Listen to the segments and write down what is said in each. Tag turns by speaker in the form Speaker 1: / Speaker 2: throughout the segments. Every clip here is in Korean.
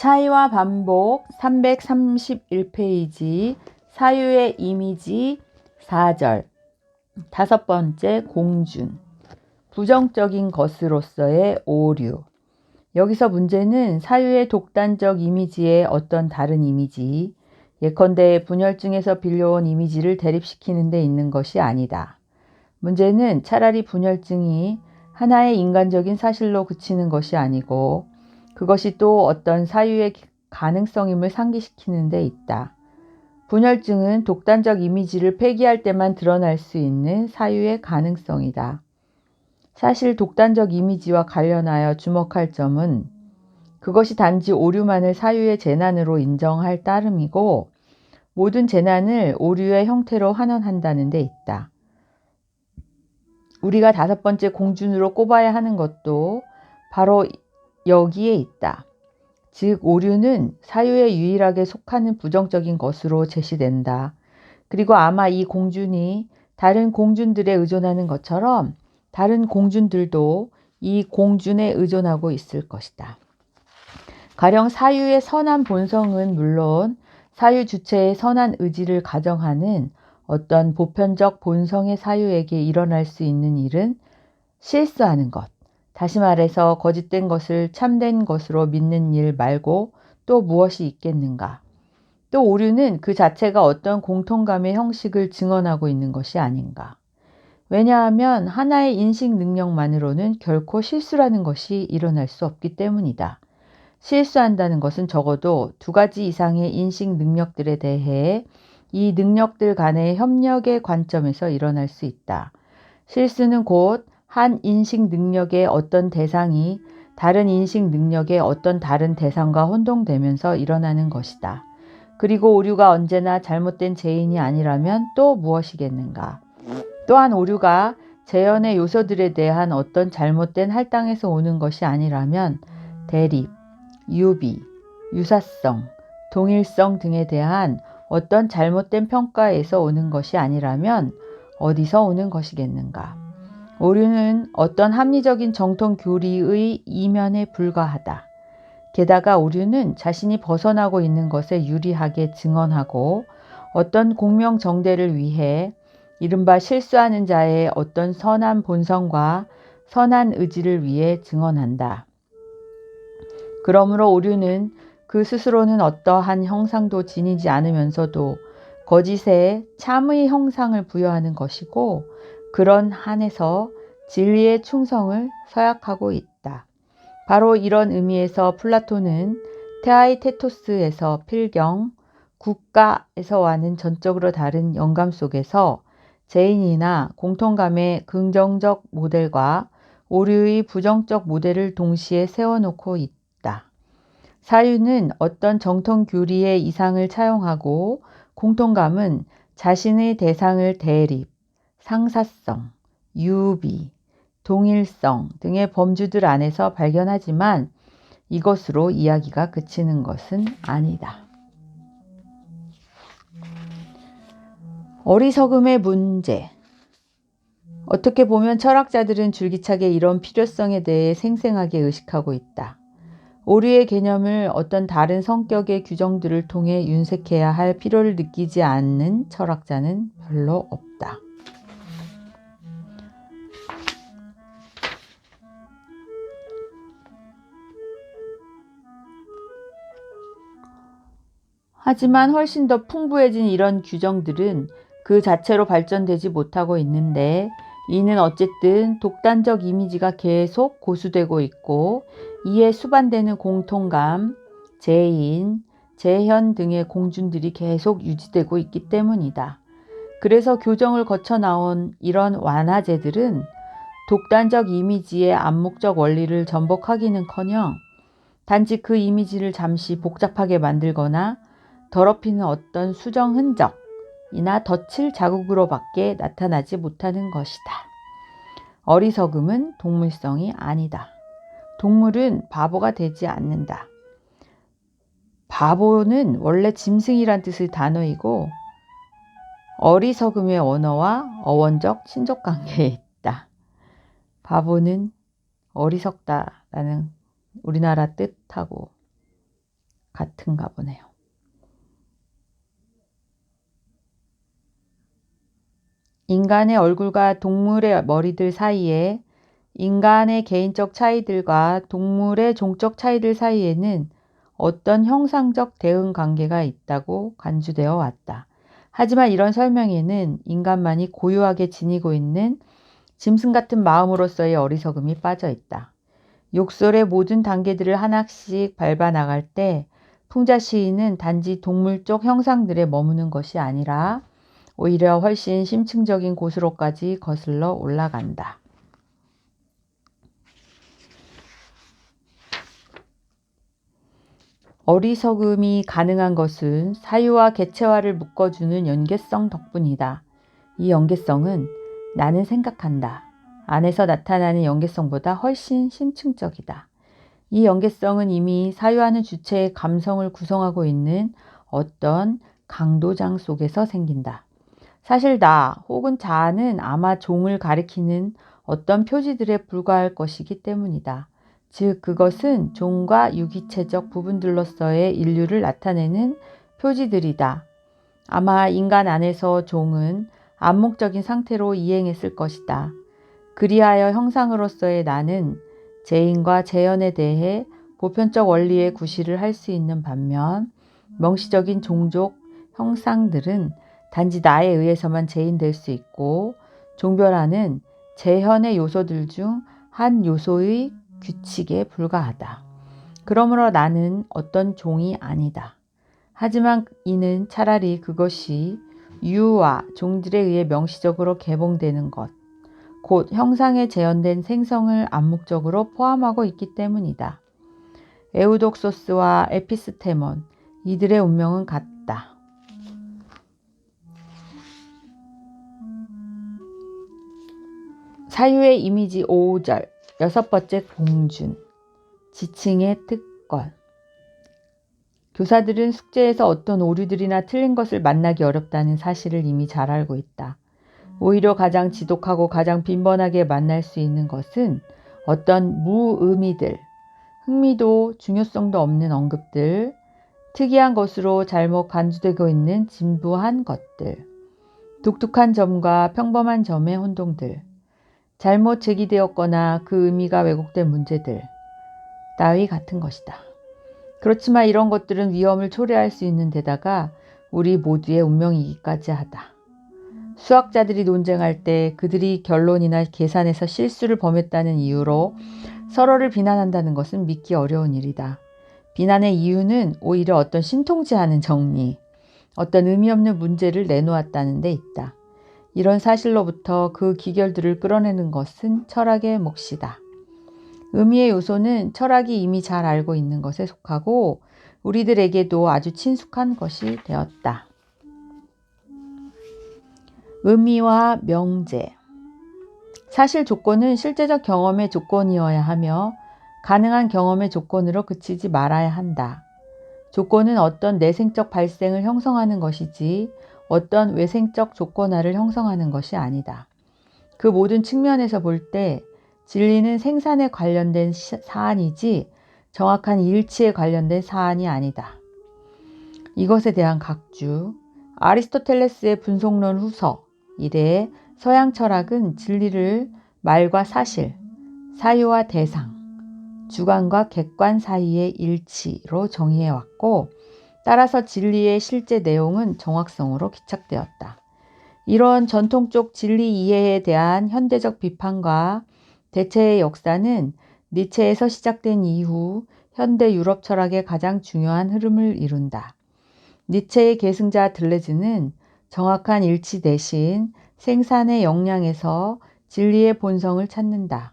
Speaker 1: 차이와 반복 331페이지 사유의 이미지 4절. 다섯 번째 공준. 부정적인 것으로서의 오류. 여기서 문제는 사유의 독단적 이미지에 어떤 다른 이미지 예컨대 분열증에서 빌려온 이미지를 대립시키는 데 있는 것이 아니다. 문제는 차라리 분열증이 하나의 인간적인 사실로 그치는 것이 아니고 그것이 또 어떤 사유의 가능성임을 상기시키는 데 있다. 분열증은 독단적 이미지를 폐기할 때만 드러날 수 있는 사유의 가능성이다. 사실 독단적 이미지와 관련하여 주목할 점은 그것이 단지 오류만을 사유의 재난으로 인정할 따름이고 모든 재난을 오류의 형태로 환원한다는 데 있다. 우리가 다섯 번째 공준으로 꼽아야 하는 것도 바로 여기에 있다. 즉, 오류는 사유에 유일하게 속하는 부정적인 것으로 제시된다. 그리고 아마 이 공준이 다른 공준들에 의존하는 것처럼 다른 공준들도 이 공준에 의존하고 있을 것이다. 가령 사유의 선한 본성은 물론 사유 주체의 선한 의지를 가정하는 어떤 보편적 본성의 사유에게 일어날 수 있는 일은 실수하는 것, 다시 말해서 거짓된 것을 참된 것으로 믿는 일 말고 또 무엇이 있겠는가? 또 오류는 그 자체가 어떤 공통감의 형식을 증언하고 있는 것이 아닌가? 왜냐하면 하나의 인식 능력만으로는 결코 실수라는 것이 일어날 수 없기 때문이다. 실수한다는 것은 적어도 두 가지 이상의 인식 능력들에 대해 이 능력들 간의 협력의 관점에서 일어날 수 있다. 실수는 곧 한 인식 능력의 어떤 대상이 다른 인식 능력의 어떤 다른 대상과 혼동되면서 일어나는 것이다. 그리고 오류가 언제나 잘못된 재인이 아니라면 또 무엇이겠는가? 또한 오류가 재현의 요소들에 대한 어떤 잘못된 할당에서 오는 것이 아니라면 대립, 유비, 유사성, 동일성 등에 대한 어떤 잘못된 평가에서 오는 것이 아니라면 어디서 오는 것이겠는가? 오류는 어떤 합리적인 정통 교리의 이면에 불과하다. 게다가 오류는 자신이 벗어나고 있는 것에 유리하게 증언하고 어떤 공명정대를 위해 이른바 실수하는 자의 어떤 선한 본성과 선한 의지를 위해 증언한다. 그러므로 오류는 그 스스로는 어떠한 형상도 지니지 않으면서도 거짓에 참의 형상을 부여하는 것이고 그런 한에서 진리의 충성을 서약하고 있다. 바로 이런 의미에서 플라톤은 테아이테토스에서 필경, 국가에서 와는 전적으로 다른 영감 속에서 제인이나 공통감의 긍정적 모델과 오류의 부정적 모델을 동시에 세워놓고 있다. 사유는 어떤 정통 교리의 이상을 차용하고 공통감은 자신의 대상을 대립, 상사성, 유비, 동일성 등의 범주들 안에서 발견하지만 이것으로 이야기가 그치는 것은 아니다. 어리석음의 문제. 어떻게 보면 철학자들은 줄기차게 이런 필요성에 대해 생생하게 의식하고 있다. 오류의 개념을 어떤 다른 성격의 규정들을 통해 윤색해야 할 필요를 느끼지 않는 철학자는 별로 없다. 하지만 훨씬 더 풍부해진 이런 규정들은 그 자체로 발전되지 못하고 있는데 이는 어쨌든 독단적 이미지가 계속 고수되고 있고 이에 수반되는 공통감, 재인, 재현 등의 공준들이 계속 유지되고 있기 때문이다. 그래서 교정을 거쳐 나온 이런 완화제들은 독단적 이미지의 암묵적 원리를 전복하기는커녕 단지 그 이미지를 잠시 복잡하게 만들거나 더럽히는 어떤 수정 흔적이나 덧칠 자국으로밖에 나타나지 못하는 것이다. 어리석음은 동물성이 아니다. 동물은 바보가 되지 않는다. 바보는 원래 짐승이란 뜻의 단어이고 어리석음의 언어와 어원적 친족 관계에 있다. 바보는 어리석다라는 우리나라 뜻하고 같은가 보네요. 인간의 얼굴과 동물의 머리들 사이에 인간의 개인적 차이들과 동물의 종적 차이들 사이에는 어떤 형상적 대응 관계가 있다고 간주되어 왔다. 하지만 이런 설명에는 인간만이 고유하게 지니고 있는 짐승 같은 마음으로서의 어리석음이 빠져 있다. 욕설의 모든 단계들을 하나씩 밟아 나갈 때 풍자 시인은 단지 동물 쪽 형상들에 머무는 것이 아니라 오히려 훨씬 심층적인 곳으로까지 거슬러 올라간다. 어리석음이 가능한 것은 사유와 개체화를 묶어주는 연계성 덕분이다. 이 연계성은 나는 생각한다. 안에서 나타나는 연계성보다 훨씬 심층적이다. 이 연계성은 이미 사유하는 주체의 감성을 구성하고 있는 어떤 강도장 속에서 생긴다. 사실 나 혹은 자아는 아마 종을 가리키는 어떤 표지들에 불과할 것이기 때문이다. 즉 그것은 종과 유기체적 부분들로서의 인류를 나타내는 표지들이다. 아마 인간 안에서 종은 암묵적인 상태로 이행했을 것이다. 그리하여 형상으로서의 나는 재인과 재현에 대해 보편적 원리의 구실을 할 수 있는 반면 명시적인 종족 형상들은 단지 나에 의해서만 재인될 수 있고 종별화는 재현의 요소들 중 한 요소의 규칙에 불과하다. 그러므로 나는 어떤 종이 아니다. 하지만 이는 차라리 그것이 유와 종들에 의해 명시적으로 개봉되는 것, 곧 형상에 재현된 생성을 암묵적으로 포함하고 있기 때문이다. 에우독소스와 에피스테몬, 이들의 운명은 같다. 사유의 이미지 5절 여섯 번째 공준 지층의 특권 교사들은 숙제에서 어떤 오류들이나 틀린 것을 만나기 어렵다는 사실을 이미 잘 알고 있다. 오히려 가장 지독하고 가장 빈번하게 만날 수 있는 것은 어떤 무의미들, 흥미도 중요성도 없는 언급들, 특이한 것으로 잘못 간주되고 있는 진부한 것들, 독특한 점과 평범한 점의 혼동들, 잘못 제기되었거나 그 의미가 왜곡된 문제들 따위 같은 것이다. 그렇지만 이런 것들은 위험을 초래할 수 있는 데다가 우리 모두의 운명이기까지 하다. 수학자들이 논쟁할 때 그들이 결론이나 계산에서 실수를 범했다는 이유로 서로를 비난한다는 것은 믿기 어려운 일이다. 비난의 이유는 오히려 어떤 신통치하는 정리, 어떤 의미 없는 문제를 내놓았다는 데 있다. 이런 사실로부터 그 기결들을 끌어내는 것은 철학의 몫이다. 의미의 요소는 철학이 이미 잘 알고 있는 것에 속하고 우리들에게도 아주 친숙한 것이 되었다. 의미와 명제. 사실 조건은 실제적 경험의 조건이어야 하며 가능한 경험의 조건으로 그치지 말아야 한다. 조건은 어떤 내생적 발생을 형성하는 것이지 어떤 외생적 조건화를 형성하는 것이 아니다. 그 모든 측면에서 볼 때 진리는 생산에 관련된 사안이지 정확한 일치에 관련된 사안이 아니다. 이것에 대한 각주, 아리스토텔레스의 분속론 후서 이래 서양 철학은 진리를 말과 사실, 사유와 대상, 주관과 객관 사이의 일치로 정의해왔고 따라서 진리의 실제 내용은 정확성으로 기착되었다. 이런 전통적 진리 이해에 대한 현대적 비판과 대체의 역사는 니체에서 시작된 이후 현대 유럽 철학의 가장 중요한 흐름을 이룬다. 니체의 계승자 들레즈는 정확한 일치 대신 생산의 역량에서 진리의 본성을 찾는다.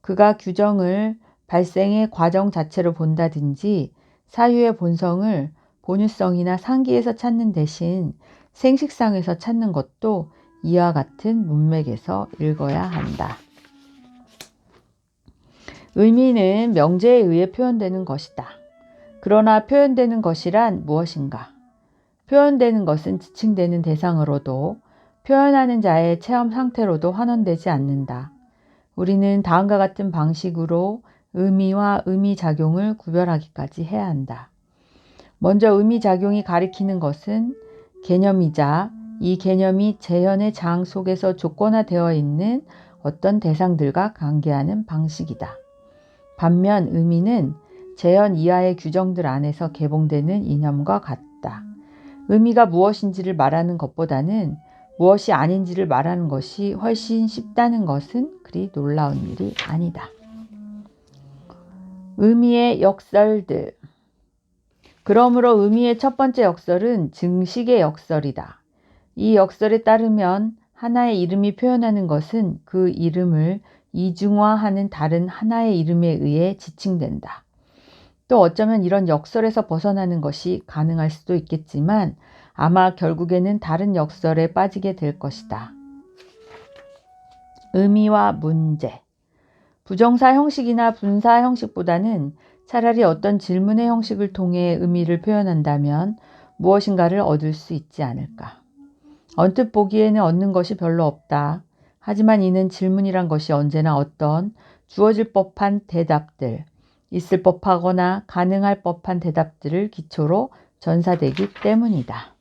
Speaker 1: 그가 규정을 발생의 과정 자체로 본다든지 사유의 본성을 본유성이나 상기에서 찾는 대신 생식상에서 찾는 것도 이와 같은 문맥에서 읽어야 한다. 의미는 명제에 의해 표현되는 것이다. 그러나 표현되는 것이란 무엇인가? 표현되는 것은 지칭되는 대상으로도 표현하는 자의 체험 상태로도 환원되지 않는다. 우리는 다음과 같은 방식으로 의미와 의미 작용을 구별하기까지 해야 한다. 먼저 의미작용이 가리키는 것은 개념이자 이 개념이 재현의 장 속에서 조건화되어 있는 어떤 대상들과 관계하는 방식이다. 반면 의미는 재현 이하의 규정들 안에서 개봉되는 이념과 같다. 의미가 무엇인지를 말하는 것보다는 무엇이 아닌지를 말하는 것이 훨씬 쉽다는 것은 그리 놀라운 일이 아니다. 의미의 역설들. 그러므로 의미의 첫 번째 역설은 증식의 역설이다. 이 역설에 따르면 하나의 이름이 표현하는 것은 그 이름을 이중화하는 다른 하나의 이름에 의해 지칭된다. 또 어쩌면 이런 역설에서 벗어나는 것이 가능할 수도 있겠지만 아마 결국에는 다른 역설에 빠지게 될 것이다. 의미와 문제. 부정사 형식이나 분사 형식보다는 차라리 어떤 질문의 형식을 통해 의미를 표현한다면 무엇인가를 얻을 수 있지 않을까. 언뜻 보기에는 얻는 것이 별로 없다. 하지만 이는 질문이란 것이 언제나 어떤 주어질 법한 대답들, 있을 법하거나 가능할 법한 대답들을 기초로 전사되기 때문이다.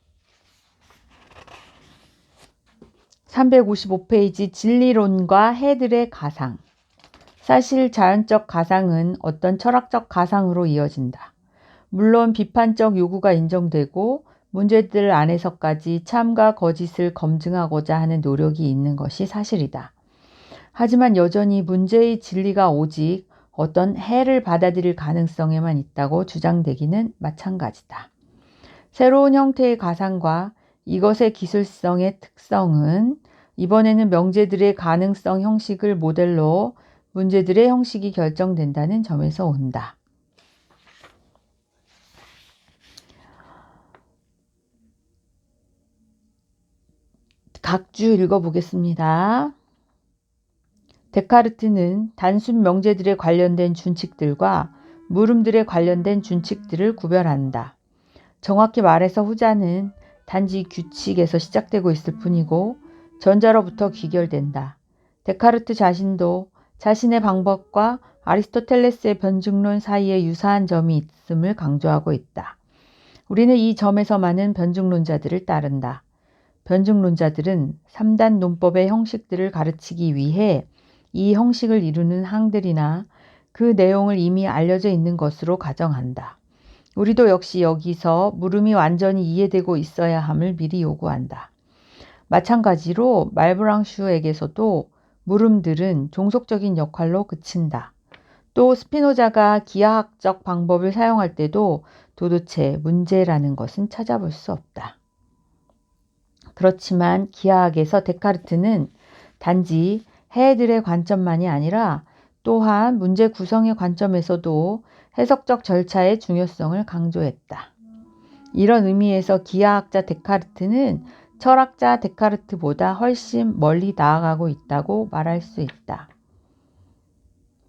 Speaker 1: 355페이지 진리론과 해들의 가상. 사실 자연적 가상은 어떤 철학적 가상으로 이어진다. 물론 비판적 요구가 인정되고 문제들 안에서까지 참과 거짓을 검증하고자 하는 노력이 있는 것이 사실이다. 하지만 여전히 문제의 진리가 오직 어떤 해를 받아들일 가능성에만 있다고 주장되기는 마찬가지다. 새로운 형태의 가상과 이것의 기술성의 특성은 이번에는 명제들의 가능성 형식을 모델로 문제들의 형식이 결정된다는 점에서 온다. 각주 읽어보겠습니다. 데카르트는 단순 명제들에 관련된 준칙들과 물음들에 관련된 준칙들을 구별한다. 정확히 말해서 후자는 단지 규칙에서 시작되고 있을 뿐이고 전자로부터 귀결된다. 데카르트 자신도 자신의 방법과 아리스토텔레스의 변증론 사이에 유사한 점이 있음을 강조하고 있다. 우리는 이 점에서 많은 변증론자들을 따른다. 변증론자들은 3단 논법의 형식들을 가르치기 위해 이 형식을 이루는 항들이나 그 내용을 이미 알려져 있는 것으로 가정한다. 우리도 역시 여기서 물음이 완전히 이해되고 있어야 함을 미리 요구한다. 마찬가지로 말브랑슈에게서도 물음들은 종속적인 역할로 그친다. 또 스피노자가 기하학적 방법을 사용할 때도 도대체 문제라는 것은 찾아볼 수 없다. 그렇지만 기하학에서 데카르트는 단지 해들의 관점만이 아니라 또한 문제 구성의 관점에서도 해석적 절차의 중요성을 강조했다. 이런 의미에서 기하학자 데카르트는 철학자 데카르트보다 훨씬 멀리 나아가고 있다고 말할 수 있다.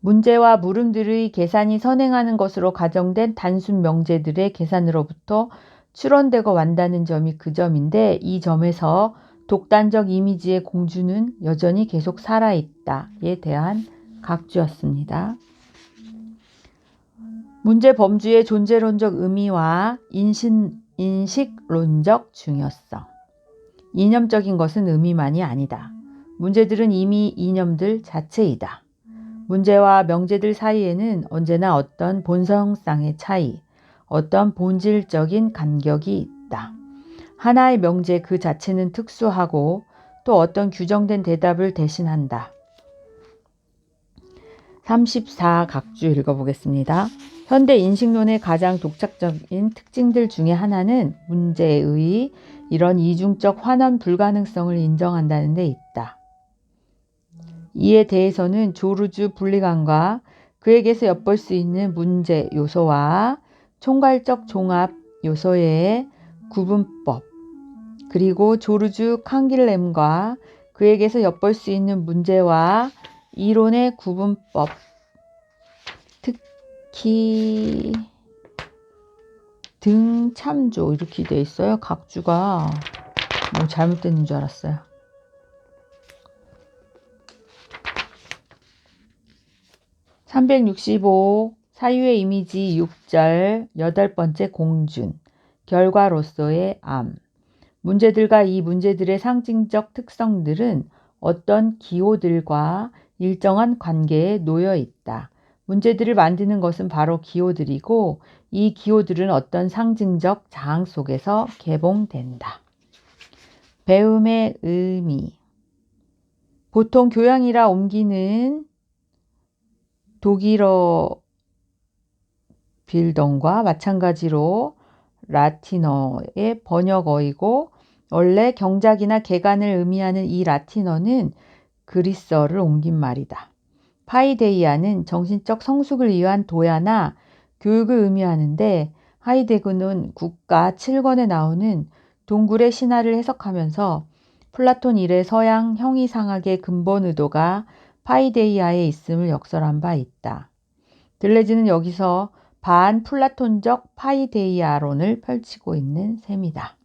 Speaker 1: 문제와 물음들의 계산이 선행하는 것으로 가정된 단순 명제들의 계산으로부터 출원되고 완다는 점이 그 점인데 이 점에서 독단적 이미지의 공주는 여전히 계속 살아있다에 대한 각주였습니다. 문제 범주의 존재론적 의미와 인신, 인식론적 중요성. 이념적인 것은 의미만이 아니다. 문제들은 이미 이념들 자체이다. 문제와 명제들 사이에는 언제나 어떤 본성상의 차이, 어떤 본질적인 간격이 있다. 하나의 명제 그 자체는 특수하고 또 어떤 규정된 대답을 대신한다. 34 각주 읽어보겠습니다. 현대 인식론의 가장 독창적인 특징들 중의 하나는 문제의 이런 이중적 환원 불가능성을 인정한다는 데 있다. 이에 대해서는 조르주 분리관과 그에게서 엿볼 수 있는 문제 요소와 총괄적 종합 요소의 구분법, 그리고 조르주 칸길렘과 그에게서 엿볼 수 있는 문제와 이론의 구분법, 특히 등 참조 이렇게 돼 있어요. 각주가 뭐 잘못됐는 줄 알았어요. (365) 사유의 이미지 6절 여덟 번째 공준 결과로서의 암. 문제들과 이 문제들의 상징적 특성들은 어떤 기호들과 일정한 관계에 놓여 있다. 문제들을 만드는 것은 바로 기호들이고 이 기호들은 어떤 상징적 장 속에서 개봉된다. 배움의 의미. 보통 교양이라 옮기는 독일어 빌던과 마찬가지로 라틴어의 번역어이고 원래 경작이나 개간을 의미하는 이 라틴어는 그리스어를 옮긴 말이다. 파이데이아는 정신적 성숙을 위한 도야나 교육을 의미하는데 하이데그는 국가 7권에 나오는 동굴의 신화를 해석하면서 플라톤 이래 서양 형이상학의 근본 의도가 파이데이아에 있음을 역설한 바 있다. 들레즈는 여기서 반 플라톤적 파이데이아론을 펼치고 있는 셈이다.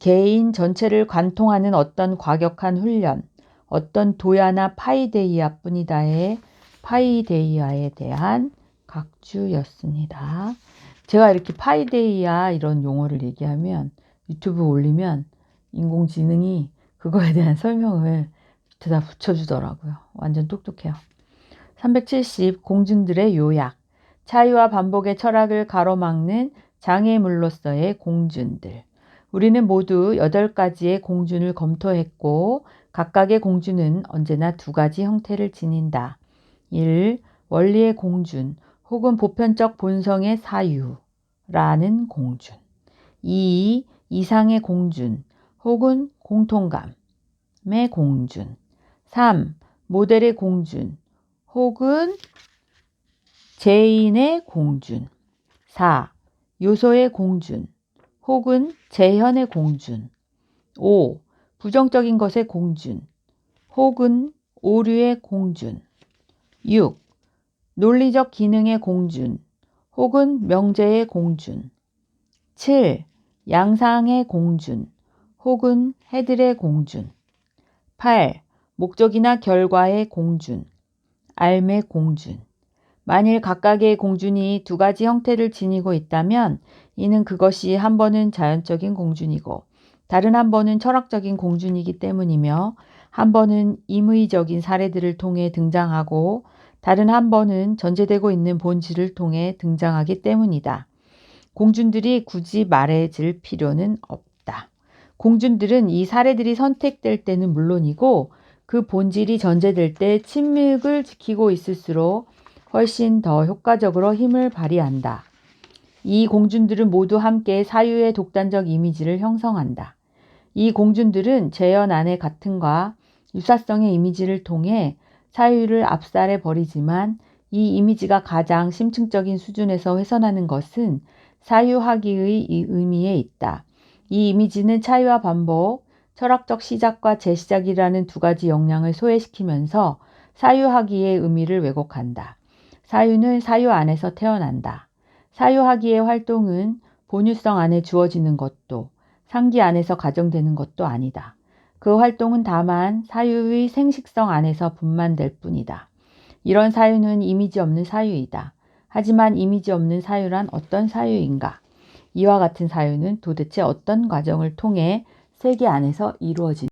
Speaker 1: 개인 전체를 관통하는 어떤 과격한 훈련, 어떤 도야나 파이데이아 뿐이다의 파이데이아에 대한 각주였습니다. 제가 이렇게 파이데이아 이런 용어를 얘기하면 유튜브 올리면 인공지능이 그거에 대한 설명을 밑에다 붙여주더라고요. 완전 똑똑해요. 370 공준들의 요약 차이와 반복의 철학을 가로막는 장애물로서의 공준들 우리는 모두 8가지의 공준을 검토했고 각각의 공준은 언제나 두 가지 형태를 지닌다. 1. 원리의 공준 혹은 보편적 본성의 사유라는 공준 2. 이상의 공준 혹은 공통감의 공준 3. 모델의 공준 혹은 제인의 공준 4. 요소의 공준 혹은 재현의 공준 5. 부정적인 것의 공준 혹은 오류의 공준 6. 논리적 기능의 공준 혹은 명제의 공준 7. 양상의 공준 혹은 해들의 공준 8. 목적이나 결과의 공준 알의 공준 만일 각각의 공준이 두 가지 형태를 지니고 있다면 이는 그것이 한 번은 자연적인 공준이고 다른 한 번은 철학적인 공준이기 때문이며 한 번은 임의적인 사례들을 통해 등장하고 다른 한 번은 전제되고 있는 본질을 통해 등장하기 때문이다. 공준들이 굳이 말해질 필요는 없다. 공준들은 이 사례들이 선택될 때는 물론이고 그 본질이 전제될 때 친밀을 지키고 있을수록 훨씬 더 효과적으로 힘을 발휘한다. 이 공준들은 모두 함께 사유의 독단적 이미지를 형성한다. 이 공준들은 재현 안의 같음과 유사성의 이미지를 통해 사유를 압살해 버리지만 이 이미지가 가장 심층적인 수준에서 훼손하는 것은 사유하기의 의미에 있다. 이 이미지는 차이와 반복, 철학적 시작과 재시작이라는 두 가지 역량을 소외시키면서 사유하기의 의미를 왜곡한다. 사유는 사유 안에서 태어난다. 사유하기의 활동은 본유성 안에 주어지는 것도 상기 안에서 가정되는 것도 아니다. 그 활동은 다만 사유의 생식성 안에서 분만될 뿐이다. 이런 사유는 이미지 없는 사유이다. 하지만 이미지 없는 사유란 어떤 사유인가? 이와 같은 사유는 도대체 어떤 과정을 통해 세계 안에서 이루어진